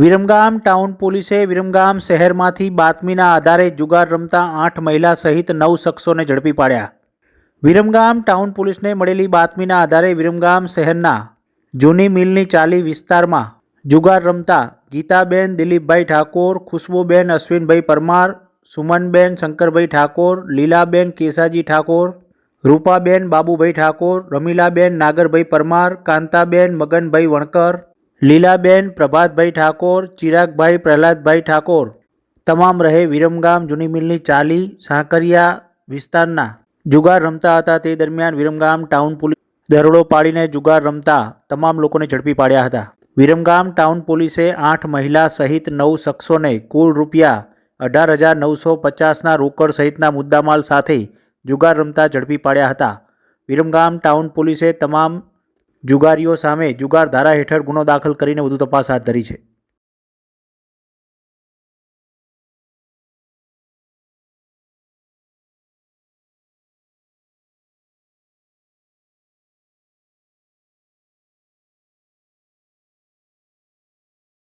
Viramgam town પોલીસે વિરમગામ શહેરમાંથી બાતમીના આધારે જુગાર રમતા આઠ મહિલા સહિત નવ શખ્સોને ઝડપી પાડ્યા. વિરમગામ ટાઉન પોલીસને મળેલી બાતમીના આધારે વિરમગામ શહેરના જૂની મિલની ચાલી વિસ્તારમાં જુગાર રમતા ગીતાબેન, દિલીપભાઈ ઠાકોર, ખુશ્બુબેન, અશ્વિનભાઈ પરમાર, સુમનબેન, શંકરભાઈ ઠાકોર, લીલાબેન, કેસાજી ઠાકોર, રૂપાબેન, બાબુભાઈ ઠાકોર, રમીલાબેન, નાગરભાઈ પરમાર, કાંતાબેન, મગનભાઈ વણકર લીલાબેન, પ્રભાતભાઈ ઠાકોર, ચિરાગભાઈ, પ્રહલાદભાઈ ઠાકોર. તમામ રહે વિરમગામ, જૂની મિલની ચાલી, સાંકરિયા વિસ્તારના. જુગાર રમતા હતા તે દરમિયાન વિરમગામ ટાઉન પોલીસ દરોડો પાડીને જુગાર રમતા તમામ લોકોને ઝડપી પાડ્યા હતા. વિરમગામ ટાઉન પોલીસે આઠ મહિલા સહિત નવ શખ્સોને કુલ રૂપિયા અઢાર હજાર નવસો પચાસના રોકડ સહિતના મુદ્દામાલ સાથે જુગાર રમતા ઝડપી પાડ્યા હતા. વિરમગામ ટાઉન પોલીસે તમામ જુગારીઓ સામે જુગાર ધારા હેઠળ ગુનો દાખલ કરીને વધુ તપાસ હાથ ધરી છે.